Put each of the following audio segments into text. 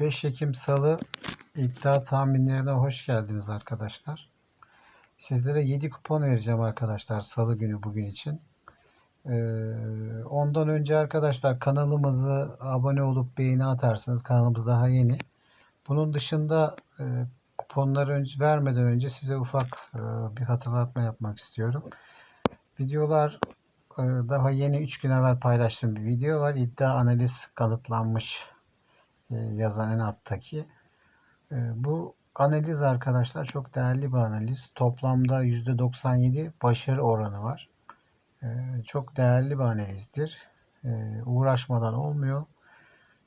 5 Ekim Salı iddia tahminlerine hoş geldiniz arkadaşlar. Sizlere 7 kupon vereceğim arkadaşlar Salı günü bugün için. Ee, ondan önce arkadaşlar kanalımızı abone olup beğeni atarsınız. Kanalımız daha yeni. Bunun dışında e, kuponları önce, vermeden önce size ufak e, bir hatırlatma yapmak istiyorum. Videolar e, daha yeni 3 gün evvel paylaştığım bir video var. İddia analiz kanıtlanmış yazan en alttaki. E, Bu analiz arkadaşlar çok değerli bir analiz. Toplamda %97 başarı oranı var. E, Çok değerli bir analizdir. E, Uğraşmadan olmuyor.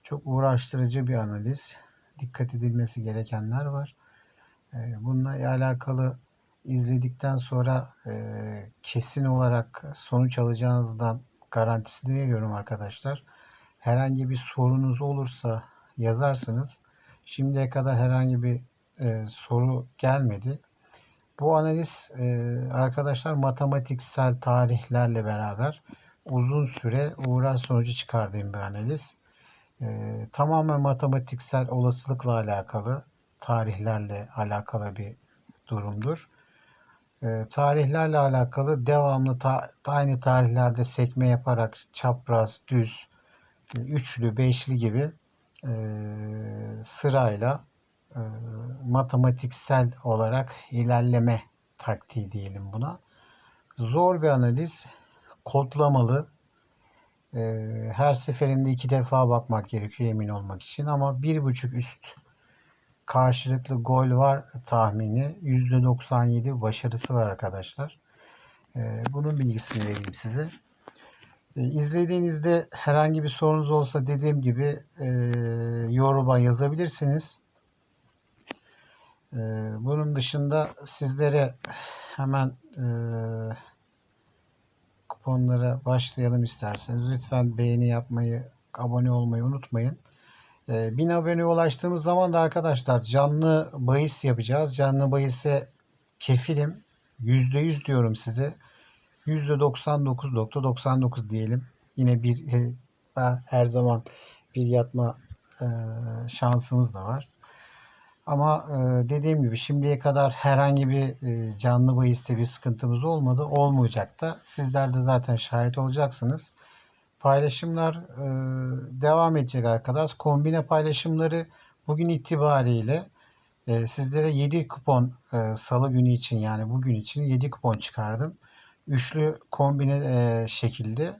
Çok uğraştırıcı bir analiz. Dikkat edilmesi gerekenler var. E, Bununla alakalı izledikten sonra e, kesin olarak sonuç alacağınızdan garantisini veriyorum arkadaşlar. Herhangi bir sorunuz olursa yazarsınız. Şimdiye kadar herhangi bir e, soru gelmedi. Bu analiz e, arkadaşlar matematiksel tarihlerle beraber uzun süre uğraş sonucu çıkardığım bir analiz. E, tamamen matematiksel olasılıkla alakalı, tarihlerle alakalı bir durumdur. E, tarihlerle alakalı devamlı ta- aynı tarihlerde sekme yaparak çapraz, düz, e, üçlü, beşli gibi e, sırayla e, matematiksel olarak ilerleme taktiği diyelim buna. Zor bir analiz, kodlamalı. E, her seferinde iki defa bakmak gerekiyor emin olmak için ama bir buçuk üst karşılıklı gol var tahmini. %97 başarısı var arkadaşlar. E, bunun bilgisini vereyim size. E, İzlediğinizde herhangi bir sorunuz olsa dediğim gibi e, yoruma yazabilirsiniz. E, bunun dışında sizlere hemen e, kuponlara başlayalım isterseniz. Lütfen beğeni yapmayı, abone olmayı unutmayın. E, 1000 aboneye ulaştığımız zaman da arkadaşlar canlı bahis yapacağız. Canlı bahise kefilim. %100 diyorum size. %99.99 diyelim. Yine bir e, her zaman bir yatma e, şansımız da var. Ama e, dediğim gibi şimdiye kadar herhangi bir canlı bahiste bir sıkıntımız olmadı. Olmayacak da. Sizler de zaten şahit olacaksınız. Paylaşımlar devam edecek arkadaş. Kombine paylaşımları bugün itibariyle sizlere 7 kupon salı günü için yani bugün için 7 kupon çıkardım. Üçlü kombine e, şekilde.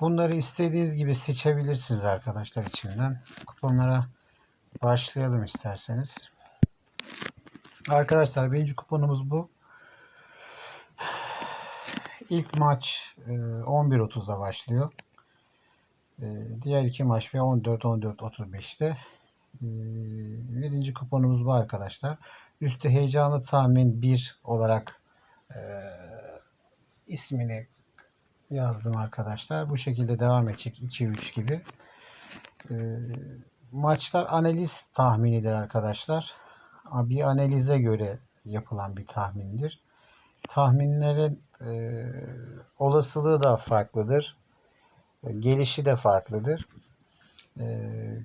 Bunları istediğiniz gibi seçebilirsiniz arkadaşlar içinden. Kuponlara başlayalım isterseniz. Arkadaşlar birinci kuponumuz bu. İlk maç e, 11.30'da başlıyor. E, Diğer iki maç ve 14-14-35'te. E, Birinci kuponumuz bu arkadaşlar. Üstte heyecanlı tahmin 1 olarak e, ismini yazdım arkadaşlar. Bu şekilde devam edecek 2-3 gibi. E, maçlar analiz tahminidir arkadaşlar. Bir analize göre yapılan bir tahmindir. Tahminlerin e, olasılığı da farklıdır. Gelişi de farklıdır. E,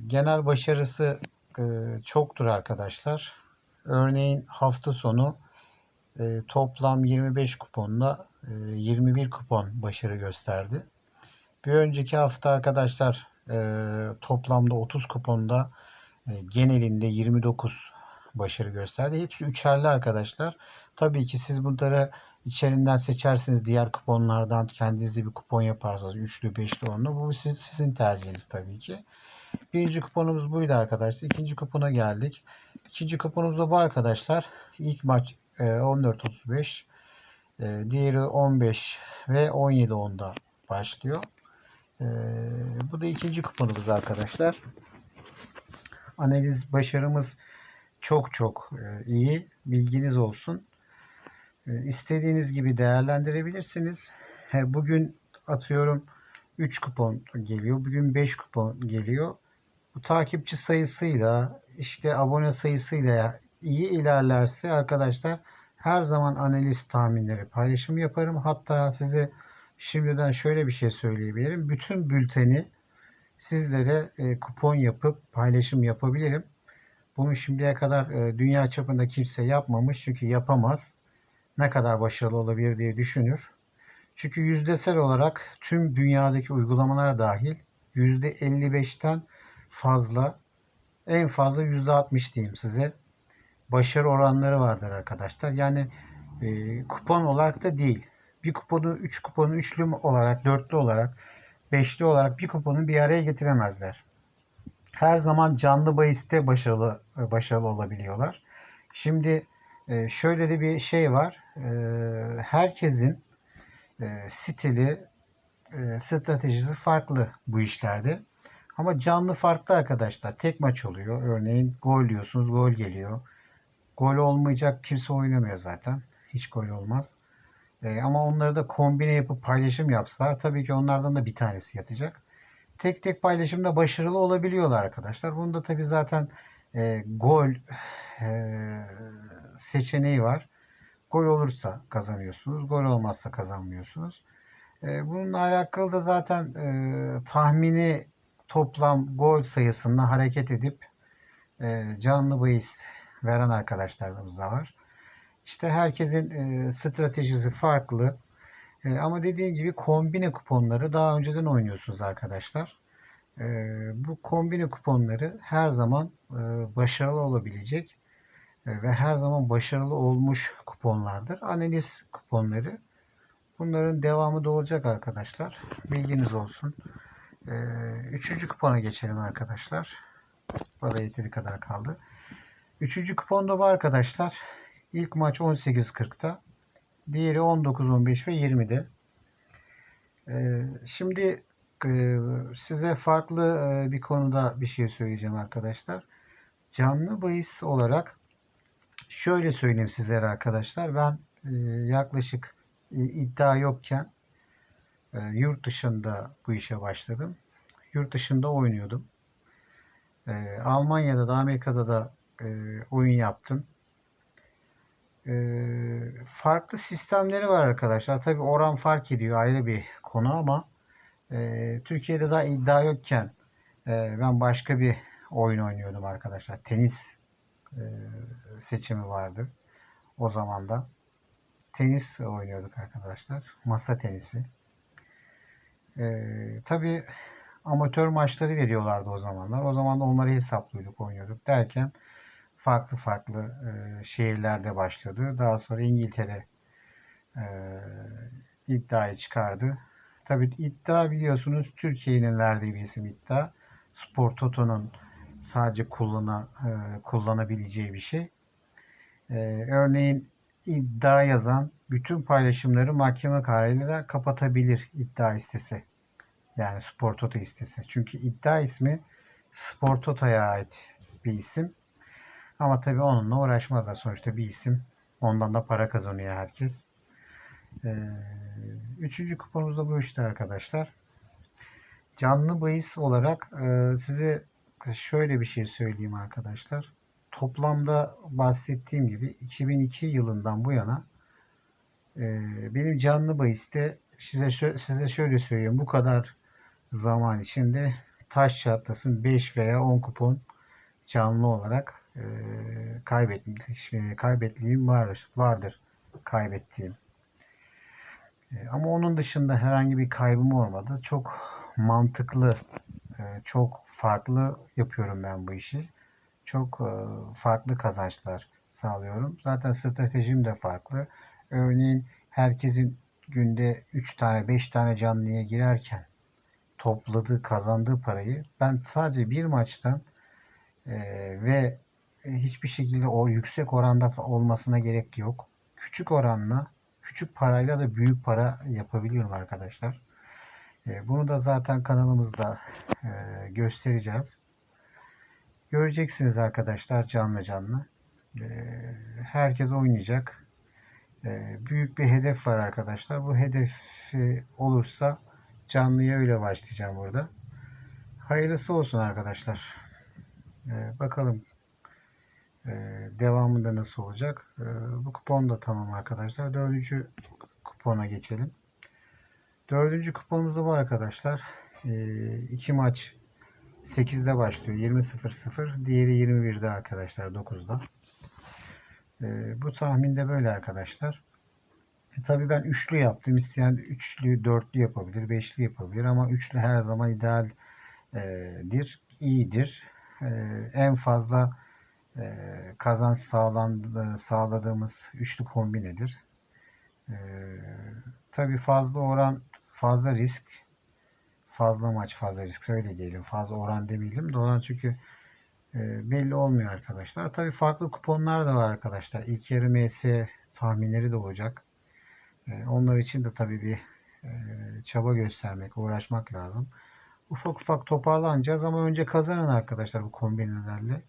genel başarısı e, çoktur arkadaşlar. Örneğin hafta sonu e, toplam 25 kuponla e, 21 kupon başarı gösterdi. Bir önceki hafta arkadaşlar e, toplamda 30 kuponda e, genelinde 29 başarı gösterdi. Hepsi üçerli arkadaşlar. Tabii ki siz bunları içerinden seçersiniz. Diğer kuponlardan kendinize bir kupon yaparsanız. Üçlü, beşli, onlu. Bu siz, sizin tercihiniz tabii ki. Birinci kuponumuz buydu arkadaşlar. İkinci kupona geldik. İkinci kuponumuz da bu arkadaşlar. İlk maç 14.35. E, diğeri 15 ve 17.10'da başlıyor. E, bu da ikinci kuponumuz arkadaşlar. Analiz başarımız çok çok e, iyi. Bilginiz olsun. E, istediğiniz gibi değerlendirebilirsiniz. Bugün atıyorum 3 kupon geliyor. Bugün 5 kupon geliyor. Bu takipçi sayısıyla işte abone sayısıyla iyi ilerlerse arkadaşlar her zaman analiz tahminleri paylaşım yaparım. Hatta size şimdiden şöyle bir şey söyleyebilirim. Bütün bülteni sizlere e, kupon yapıp paylaşım yapabilirim. Bunu şimdiye kadar e, dünya çapında kimse yapmamış çünkü yapamaz. Ne kadar başarılı olabilir diye düşünür. Çünkü yüzdesel olarak tüm dünyadaki uygulamalara dahil %55'ten fazla en fazla %60 diyeyim size başarı oranları vardır arkadaşlar. Yani e, kupon olarak da değil. Bir kuponu 3 üç kuponu üçlü olarak, dörtlü olarak, beşli olarak bir kuponu bir araya getiremezler. Her zaman canlı bahiste başarılı başarılı olabiliyorlar. Şimdi e, şöyle de bir şey var. E, herkesin e, stili, e, stratejisi farklı bu işlerde. Ama canlı farklı arkadaşlar. Tek maç oluyor. Örneğin gol diyorsunuz, gol geliyor. Gol olmayacak kimse oynamıyor zaten. Hiç gol olmaz. E, ama onları da kombine yapıp paylaşım yapsalar tabii ki onlardan da bir tanesi yatacak. Tek tek paylaşımda başarılı olabiliyorlar arkadaşlar. Bunda tabii zaten e, gol e, seçeneği var. Gol olursa kazanıyorsunuz. Gol olmazsa kazanmıyorsunuz. E, bununla alakalı da zaten e, tahmini toplam gol sayısında hareket edip e, canlı bahis veren arkadaşlarımız da var. İşte herkesin e, stratejisi farklı. E, ama dediğim gibi kombine kuponları daha önceden oynuyorsunuz arkadaşlar. E, bu kombine kuponları her zaman e, başarılı olabilecek e, ve her zaman başarılı olmuş kuponlardır. Analiz kuponları. Bunların devamı da olacak arkadaşlar. Bilginiz olsun. E, üçüncü kupona geçelim arkadaşlar. Bana yeteri kadar kaldı. Üçüncü kuponda bu arkadaşlar. İlk maç 18.40'ta. Diğeri 19.15 ve 20'de. Ee, şimdi e, size farklı e, bir konuda bir şey söyleyeceğim arkadaşlar. Canlı bahis olarak şöyle söyleyeyim sizlere arkadaşlar. Ben e, yaklaşık iddia yokken yurt dışında bu işe başladım. Yurt dışında oynuyordum. Almanya'da da Amerika'da da oyun yaptım farklı sistemleri var arkadaşlar. Tabi oran fark ediyor ayrı bir konu ama e, Türkiye'de daha iddia yokken e, ben başka bir oyun oynuyordum arkadaşlar. Tenis e, seçimi vardı o zaman da. Tenis oynuyorduk arkadaşlar. Masa tenisi. E, Tabi amatör maçları veriyorlardı o zamanlar. O zaman da onları hesaplıyorduk, oynuyorduk derken farklı farklı e, şehirlerde başladı. Daha sonra İngiltere e, iddiayı çıkardı. Tabii iddia biliyorsunuz Türkiye'nin verdiği bir isim iddia. Spor Toto'nun sadece kullana, e, kullanabileceği bir şey. E, örneğin iddia yazan bütün paylaşımları mahkeme kararıyla kapatabilir iddia istese. Yani Spor Toto istese. Çünkü iddia ismi Spor Toto'ya ait bir isim. Ama tabii onunla uğraşmazlar. Sonuçta bir isim. Ondan da para kazanıyor herkes. Ee, üçüncü kuponumuz da bu işte arkadaşlar. Canlı bahis olarak e, size şöyle bir şey söyleyeyim arkadaşlar. Toplamda bahsettiğim gibi 2002 yılından bu yana e, benim canlı bahiste size size şöyle söyleyeyim. Bu kadar zaman içinde taş çatlasın 5 veya 10 kupon canlı olarak e, kaybettiğim, vardır, vardır kaybettiğim. E, ama onun dışında herhangi bir kaybım olmadı. Çok mantıklı, e, çok farklı yapıyorum ben bu işi. Çok e, farklı kazançlar sağlıyorum. Zaten stratejim de farklı. Örneğin herkesin günde 3 tane 5 tane canlıya girerken topladığı kazandığı parayı ben sadece bir maçtan e, ve hiçbir şekilde o yüksek oranda olmasına gerek yok. Küçük oranla, küçük parayla da büyük para yapabiliyorum arkadaşlar. E, bunu da zaten kanalımızda e, göstereceğiz. Göreceksiniz arkadaşlar canlı canlı. E, herkes oynayacak. Büyük bir hedef var arkadaşlar. Bu hedef olursa canlıya öyle başlayacağım burada. Hayırlısı olsun arkadaşlar. Bakalım ee, devamında nasıl olacak? Ee, bu kupon da tamam arkadaşlar. Dördüncü kupona geçelim. Dördüncü kuponumuz da bu arkadaşlar. Ee, iki maç 8'de başlıyor. 20.00. Diğeri 21'de arkadaşlar 9'da. Ee, bu tahminde böyle arkadaşlar. E, tabii ben üçlü yaptım. İsteyen üçlü, dörtlü yapabilir, beşli yapabilir ama üçlü her zaman idealdir, iyidir. Ee, en fazla kazanç sağlandı, sağladığımız üçlü kombinedir. Tabii fazla oran, fazla risk, fazla maç, fazla risk öyle diyelim. Fazla oran demeyelim. Dolan çünkü e, belli olmuyor arkadaşlar. Tabii farklı kuponlar da var arkadaşlar. İlk yarı MS tahminleri de olacak. Onlar için de tabii bir çaba göstermek, uğraşmak lazım. Ufak ufak toparlanacağız ama önce kazanın arkadaşlar bu kombinelerle.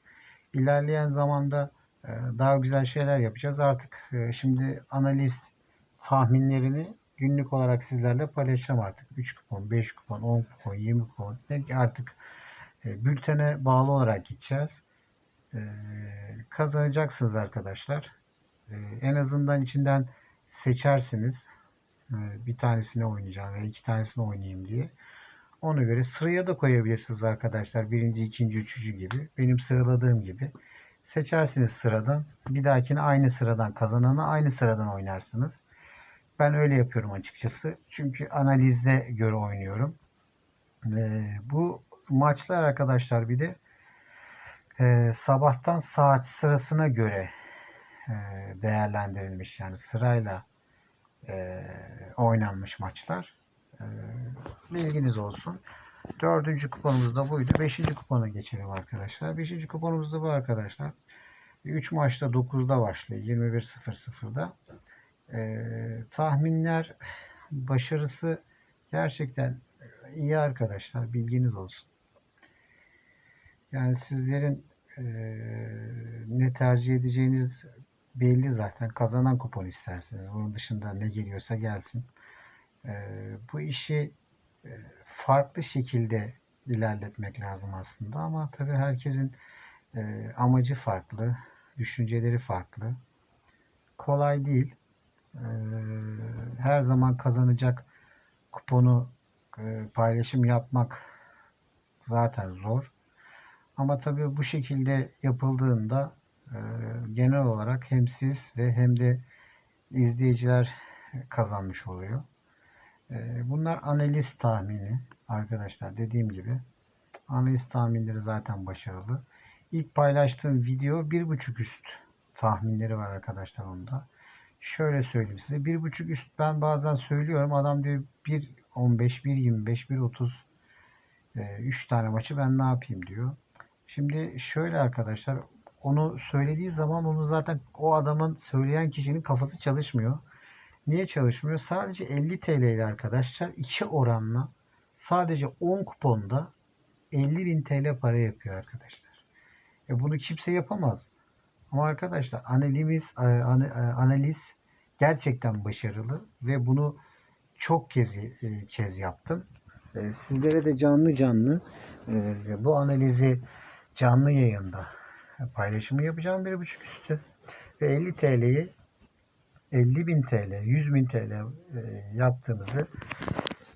İlerleyen zamanda e, daha güzel şeyler yapacağız. Artık e, şimdi analiz tahminlerini günlük olarak sizlerle paylaşacağım artık. 3 kupon, 5 kupon, 10 kupon, 20 kupon artık e, bültene bağlı olarak gideceğiz. Kazanacaksınız arkadaşlar. En azından içinden seçersiniz. Bir tanesini oynayacağım veya iki tanesini oynayayım diye. Ona göre sıraya da koyabilirsiniz arkadaşlar. Birinci, ikinci, üçüncü gibi. Benim sıraladığım gibi. Seçersiniz sıradan. Bir dahakine aynı sıradan kazananı aynı sıradan oynarsınız. Ben öyle yapıyorum açıkçası. Çünkü analize göre oynuyorum. Ee, bu maçlar arkadaşlar bir de e, sabahtan saat sırasına göre e, değerlendirilmiş. Yani sırayla e, oynanmış maçlar. E, bilginiz olsun. Dördüncü kuponumuz da buydu. Beşinci kupona geçelim arkadaşlar. Beşinci kuponumuz da bu arkadaşlar. 3 maçta 9'da başlıyor. 21.00'da. Ee, tahminler başarısı gerçekten iyi arkadaşlar. Bilginiz olsun. Yani sizlerin e, ne tercih edeceğiniz belli zaten. Kazanan kupon isterseniz. Bunun dışında ne geliyorsa gelsin. E, bu işi e, farklı şekilde ilerletmek lazım aslında ama tabii herkesin e, amacı farklı, düşünceleri farklı. Kolay değil. E, her zaman kazanacak kuponu e, paylaşım yapmak zaten zor. Ama tabii bu şekilde yapıldığında genel olarak hem siz ve hem de izleyiciler kazanmış oluyor. E, bunlar analiz tahmini arkadaşlar dediğim gibi. Analiz tahminleri zaten başarılı. İlk paylaştığım video bir buçuk üst tahminleri var arkadaşlar onda. Şöyle söyleyeyim size. bir buçuk üst ben bazen söylüyorum. Adam diyor 1.15, 1.25, 1.30 3 tane maçı ben ne yapayım diyor. Şimdi şöyle arkadaşlar onu söylediği zaman onu zaten o adamın söyleyen kişinin kafası çalışmıyor. Niye çalışmıyor? Sadece 50 TL ile arkadaşlar 2 oranla sadece 10 kuponda 50 bin TL para yapıyor arkadaşlar. E bunu kimse yapamaz. Ama arkadaşlar analiz, e, e, analiz gerçekten başarılı ve bunu çok kez e, kez yaptım. Sizlere de canlı canlı bu analizi canlı yayında paylaşımı yapacağım bir buçuk üstü ve 50 TL'yi 50 bin TL, 100 bin TL yaptığımızı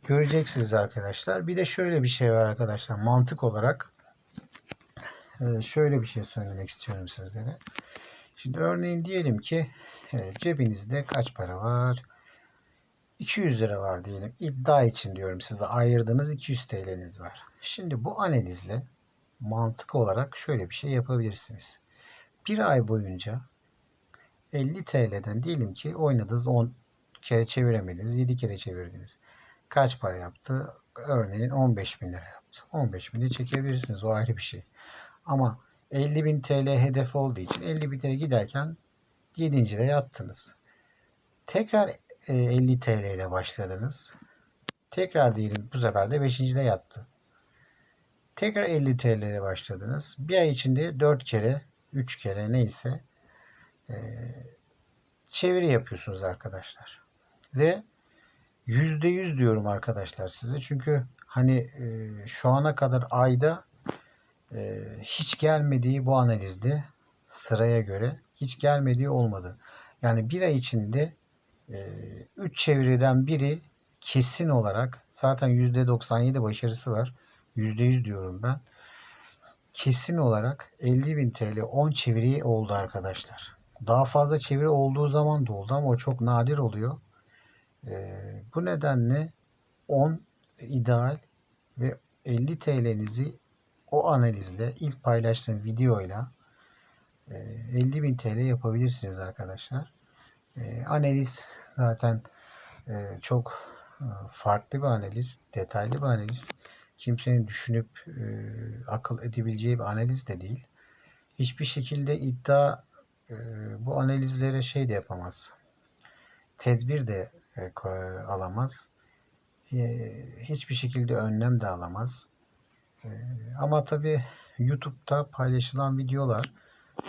göreceksiniz arkadaşlar. Bir de şöyle bir şey var arkadaşlar mantık olarak şöyle bir şey söylemek istiyorum sizlere. Şimdi örneğin diyelim ki cebinizde kaç para var? 200 lira var diyelim. İddia için diyorum size ayırdığınız 200 TL'niz var. Şimdi bu analizle mantık olarak şöyle bir şey yapabilirsiniz. Bir ay boyunca 50 TL'den diyelim ki oynadınız 10 kere çeviremediniz 7 kere çevirdiniz. Kaç para yaptı? Örneğin 15 bin lira yaptı. 15 bin de çekebilirsiniz o ayrı bir şey. Ama 50 bin TL hedef olduğu için 50 bin TL giderken 7. de yattınız. Tekrar 50 TL ile başladınız. Tekrar diyelim bu sefer de 5. de yattı. Tekrar 50 TL ile başladınız. Bir ay içinde 4 kere, 3 kere neyse e, çeviri yapıyorsunuz arkadaşlar. Ve %100 diyorum arkadaşlar size. Çünkü hani e, şu ana kadar ayda e, hiç gelmediği bu analizde sıraya göre hiç gelmediği olmadı. Yani bir ay içinde 3 çeviriden biri kesin olarak zaten %97 başarısı var. %100 diyorum ben. kesin olarak 50.000 TL 10 çeviri oldu arkadaşlar. Daha fazla çeviri olduğu zaman da oldu ama o çok nadir oluyor. Ee, bu nedenle 10 ideal ve 50 TL'nizi o analizle ilk paylaştığım videoyla e, 50.000 TL yapabilirsiniz arkadaşlar. E, analiz zaten e, çok e, farklı bir analiz, detaylı bir analiz. Kimsenin düşünüp e, akıl edebileceği bir analiz de değil. Hiçbir şekilde iddia e, bu analizlere şey de yapamaz. Tedbir de e, alamaz. E, hiçbir şekilde önlem de alamaz. E, ama tabii YouTube'da paylaşılan videolar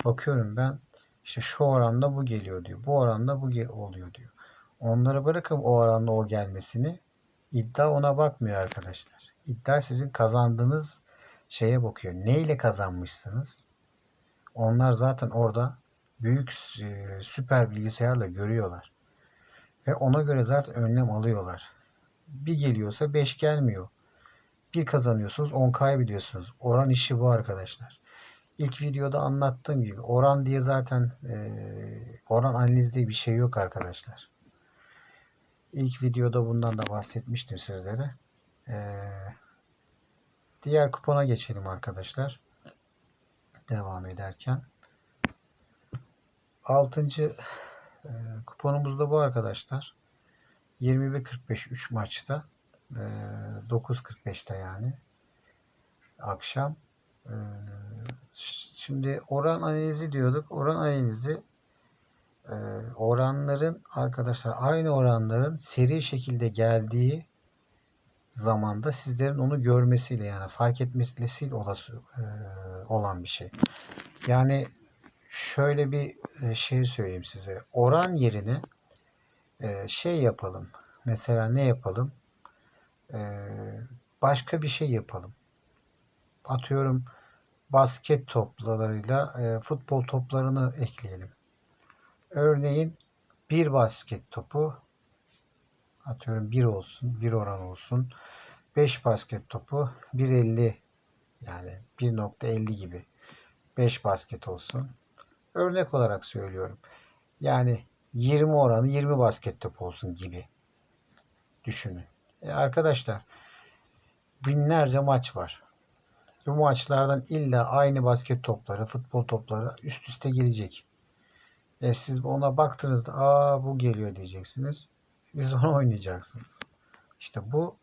bakıyorum ben işte şu oranda bu geliyor diyor. Bu oranda bu oluyor diyor. Onları bırakıp o oranda o gelmesini iddia ona bakmıyor arkadaşlar. İddia sizin kazandığınız şeye bakıyor. Neyle kazanmışsınız? Onlar zaten orada büyük e, süper bilgisayarla görüyorlar. Ve ona göre zaten önlem alıyorlar. Bir geliyorsa 5 gelmiyor. Bir kazanıyorsunuz 10 kaybediyorsunuz. Oran işi bu arkadaşlar. İlk videoda anlattığım gibi oran diye zaten e, oran analiz diye bir şey yok arkadaşlar. İlk videoda bundan da bahsetmiştim sizlere. E, diğer kupona geçelim arkadaşlar. Devam ederken. Altıncı e, kuponumuz da bu arkadaşlar. 21.45 3 maçta. E, 9.45'te yani. Akşam. E, şimdi oran analizi diyorduk. Oran analizi e, oranların arkadaşlar aynı oranların seri şekilde geldiği zamanda sizlerin onu görmesiyle yani fark etmesiyle olası e, olan bir şey. Yani şöyle bir e, şey söyleyeyim size. Oran yerine e, şey yapalım. Mesela ne yapalım? E, başka bir şey yapalım. Atıyorum basket toplarıyla futbol toplarını ekleyelim. Örneğin bir basket topu atıyorum 1 olsun, 1 oran olsun. 5 basket topu 1.50 yani 1.50 gibi 5 basket olsun. Örnek olarak söylüyorum. Yani 20 oranı 20 basket topu olsun gibi düşünün. E arkadaşlar binlerce maç var. Bu maçlardan illa aynı basket topları, futbol topları üst üste gelecek. E siz ona baktığınızda aa bu geliyor diyeceksiniz. Siz onu oynayacaksınız. İşte bu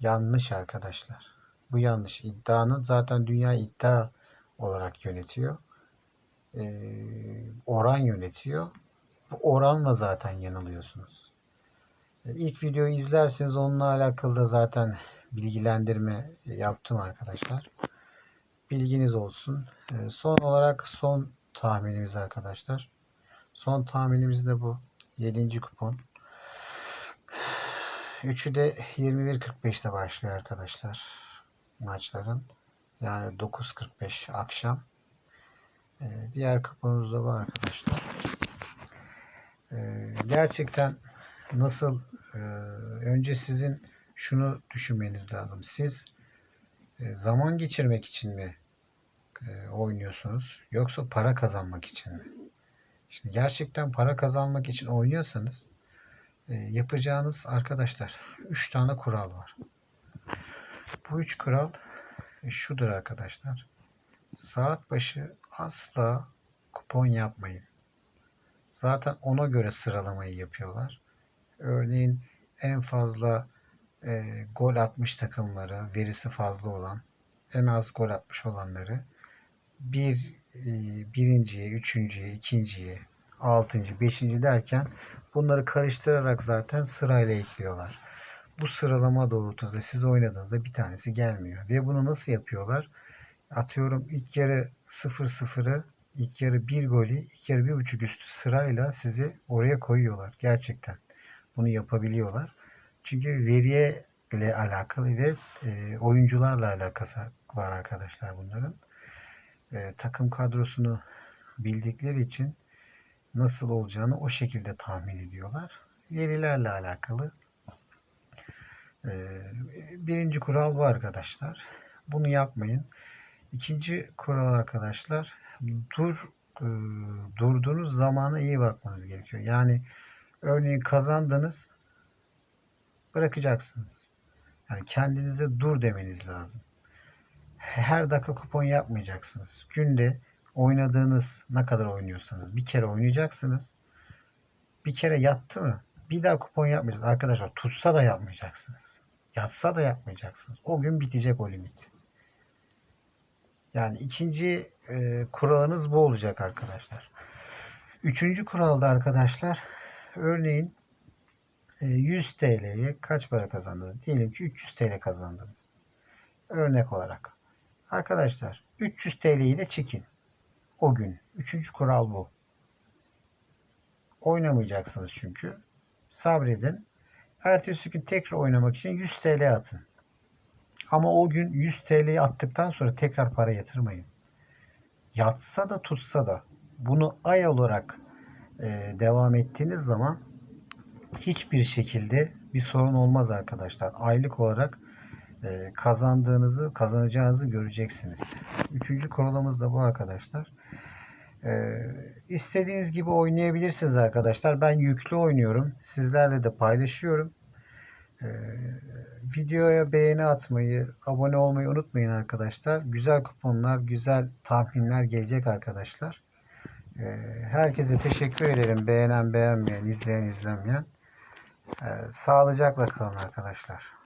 yanlış arkadaşlar. Bu yanlış. İddianın zaten dünya iddia olarak yönetiyor. Ee, oran yönetiyor. Bu oranla zaten yanılıyorsunuz. Ee, ilk videoyu izlerseniz onunla alakalı da zaten bilgilendirme yaptım arkadaşlar. Bilginiz olsun. Ee, son olarak son tahminimiz arkadaşlar. Son tahminimiz de bu. 7. kupon. Üçü de 21.45'te başlıyor arkadaşlar maçların. Yani 9.45 akşam. Ee, diğer kuponumuz da var arkadaşlar. Ee, gerçekten nasıl e, önce sizin şunu düşünmeniz lazım. Siz e, zaman geçirmek için mi e, oynuyorsunuz yoksa para kazanmak için mi? Şimdi gerçekten para kazanmak için oynuyorsanız yapacağınız arkadaşlar 3 tane kural var. Bu 3 kural şudur arkadaşlar. Saat başı asla kupon yapmayın. Zaten ona göre sıralamayı yapıyorlar. Örneğin en fazla e, gol atmış takımları, verisi fazla olan, en az gol atmış olanları bir e, birinciye, üçüncüye, ikinciye, altıncı, beşinci derken bunları karıştırarak zaten sırayla ekliyorlar. Bu sıralama doğrultusunda siz oynadığınızda bir tanesi gelmiyor. Ve bunu nasıl yapıyorlar? Atıyorum ilk yarı 0-0'ı, ilk yarı 1 golü, ilk yarı 1.5 üstü sırayla sizi oraya koyuyorlar. Gerçekten bunu yapabiliyorlar. Çünkü veriye ile alakalı ve e, oyuncularla alakası var arkadaşlar bunların. E, takım kadrosunu bildikleri için nasıl olacağını o şekilde tahmin ediyorlar. Verilerle alakalı. E, birinci kural bu arkadaşlar. Bunu yapmayın. İkinci kural arkadaşlar dur e, durduğunuz zamana iyi bakmanız gerekiyor. Yani örneğin kazandınız bırakacaksınız. Yani kendinize dur demeniz lazım. Her dakika kupon yapmayacaksınız. Günde oynadığınız ne kadar oynuyorsanız bir kere oynayacaksınız. Bir kere yattı mı? Bir daha kupon yapmayacaksınız. Arkadaşlar tutsa da yapmayacaksınız. Yatsa da yapmayacaksınız. O gün bitecek o limit. Yani ikinci e, kuralınız bu olacak arkadaşlar. Üçüncü kuralda arkadaşlar örneğin e, 100 TL'ye kaç para kazandınız? Diyelim ki 300 TL kazandınız. Örnek olarak. Arkadaşlar 300 TL'yi de çekin. O gün. Üçüncü kural bu. Oynamayacaksınız çünkü. Sabredin. Ertesi gün tekrar oynamak için 100 TL atın. Ama o gün 100 TL'yi attıktan sonra tekrar para yatırmayın. Yatsa da tutsa da bunu ay olarak e, devam ettiğiniz zaman hiçbir şekilde bir sorun olmaz arkadaşlar. Aylık olarak e, kazandığınızı, kazanacağınızı göreceksiniz. Üçüncü kuralımız da bu arkadaşlar. E, istediğiniz gibi oynayabilirsiniz arkadaşlar. Ben yüklü oynuyorum. Sizlerle de paylaşıyorum. E, videoya beğeni atmayı, abone olmayı unutmayın arkadaşlar. Güzel kuponlar, güzel tahminler gelecek arkadaşlar. E, herkese teşekkür ederim. Beğenen, beğenmeyen, izleyen, izlemeyen. E, sağlıcakla kalın arkadaşlar.